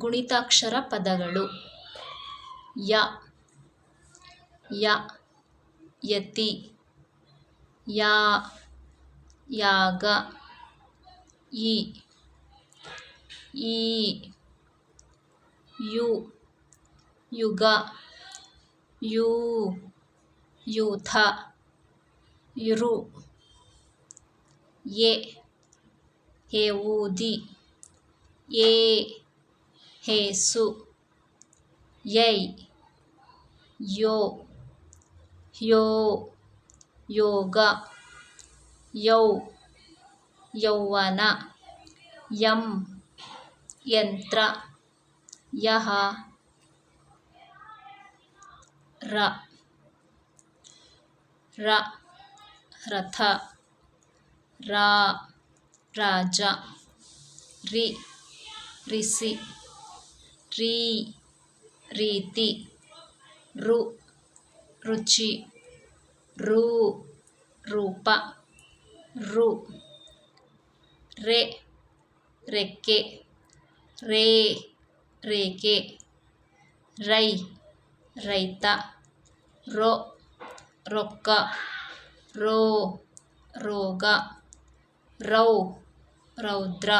ಗುಣಿತಾಕ್ಷರ ಪದಗಳು. ಯ ಯ, ಯತಿ, ಯಾ, ಯಾಗ, ಈ ಈ, ಯು, ಯುಗ, ಯೂ, ಯೂಥ, ಯುರು, ಎ, ಹೇವೂದಿ ಏ ಹೇಸು ಯೈ ಯೋ ಯೋ ಯೋಗ ಯೌ ಯೌವನ ಯಂ ಯಂತ್ರ ಯಹ ರ ರ ರಥ ರಾ ರಾಜ ರಿ ರಿಸಿ ರೀ ರೀತಿ ರು ರುಚಿ ರೂ ರೂಪ ರು ರೆ ರೆಕ್ಕೆ ರೇ ರೇಖೆ ರೈ ರೈತ ರೋ ರೊಕ್ಕ ರೋ ರೋಗ ರೌ ರೌದ್ರ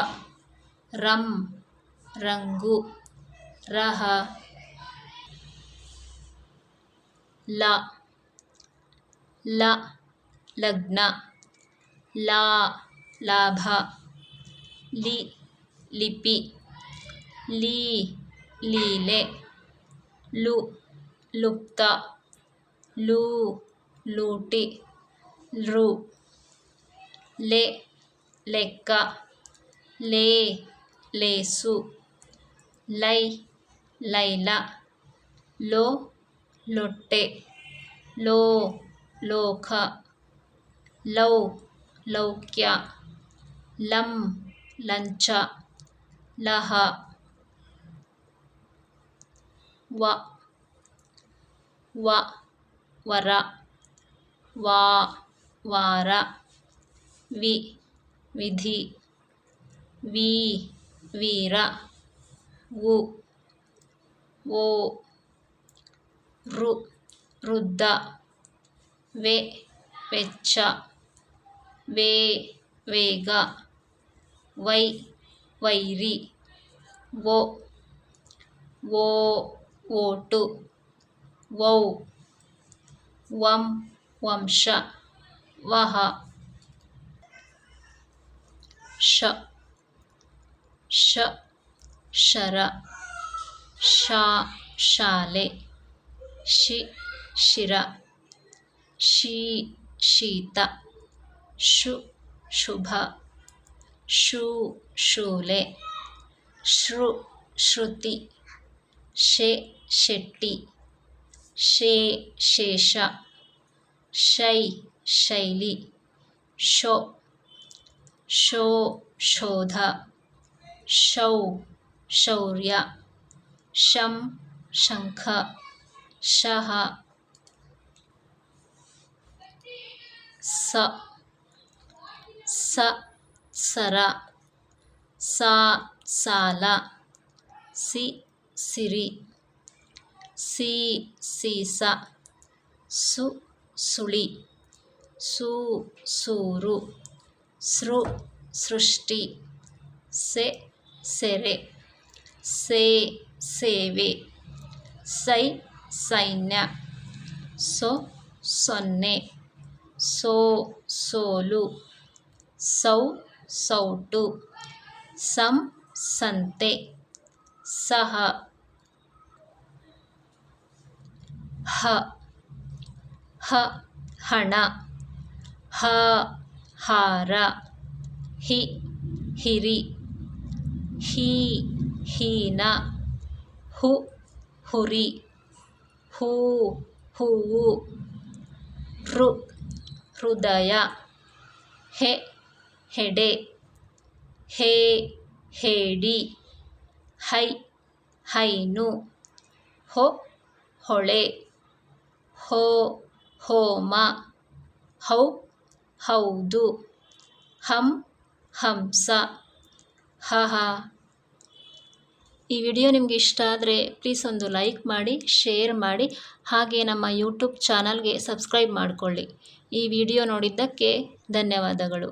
ರಂ ರಂಗು ರಹ ಲ ಲ ಲಗ್ನ ಲಾ ಲಾಭ ಲಿ ಲಿಪಿ ಲೀ ಲೀಲೆ ಲು ಲುಪ್ತ ಲೂ ಲೂಟಿ ಲೃ ಲೆ ಲೆಕ್ಕ ಲೇ ಲೇಸು ಲೈ ಲೈಲ ಲೋ ಲೊಟ್ಟೆ ಲೋ ಲೋಕ ಲೌ ಲೌಕ್ಯ ಲಂ ಲಂಚ ಲಹ ವ ವ ವರ ವಾ ವಾರ ವಿ ವಿಧಿ ವಿ ವೀರ ವು ಓ, ರು, ರುದ್ದ, ವೆ, ವೆಚ್ಚ, ವೇ, ವೇಗ, ವೈ, ವೈರಿ, ವೋ ಓ ಓಟು ವೌ, ವಂ, ವಂಶ, ವಹ, ಶ ಶ, ಶರ. ಶಾ ಶಾಲೆ ಶಿ ಶಿರ ಶೀ ಶೀತ ಶು ಶುಭ ಶೂ ಶೂಲೆ ಶೃ ಶ್ರುತಿ ಶೆ ಶೆಟ್ಟಿ ಶೇ ಶೇಷ ಶೈ ಶೈಲಿ ಶೋ ಶೋ ಶೋಧ ಶೌ ಶೌರ್ಯ ಶಂ ಶಂಖ ಶಹ ಸ ಸ ಸರ ಸಾ ಸಾಲ ಸಿ ಸಿರಿ ಸಿ ಸೀಸ ಸು ಸುಳಿ ಸೂ ಸೂರು ಸೃ ಸೃಷ್ಟಿ ಸೆ ಸೆರೆ ಸೇ ಸೇವೆ. ಸೈ, ಸೈನ್ಯ. ಸೊ, ಸೊನ್ನೆ. ಸೋ, ಸೋಲು. ಸೌ, ಸೌಟು. ಸಂ, ಸಂತೆ. ಸಹ. ಹ. ಹ, ಹಣ. ಹ, ಹಾರ. ಹಿ, ಹಿರಿ. ಹೀ, ಹೀನ. ಹು, ಹುರಿ, ಹೂ, ಹೂವು ಹೃ ಹೃದಯ, ಹೆ, ಹೆಡೆ, ಹೇ, ಹೇಡಿ, ಹೈ, ಹೈನು, ಹೊ, ಹೊಳೆ, ಹೋ, ಹೋಮ, ಹೌ, ಹೌದು, ಹಂ, ಹಂಸ ಹಹ ಈ ವಿಡಿಯೋ ನಿಮಗೆ ಇಷ್ಟ ಆದರೆ ಪ್ಲೀಸ್ ಒಂದು ಲೈಕ್ ಮಾಡಿ ಶೇರ್ ಮಾಡಿ, ಹಾಗೆ ನಮ್ಮ ಯೂಟ್ಯೂಬ್ ಚಾನಲ್ಗೆ ಸಬ್ಸ್ಕ್ರೈಬ್ ಮಾಡಿಕೊಳ್ಳಿ. ಈ ವಿಡಿಯೋ ನೋಡಿದ್ದಕ್ಕೆ ಧನ್ಯವಾದಗಳು.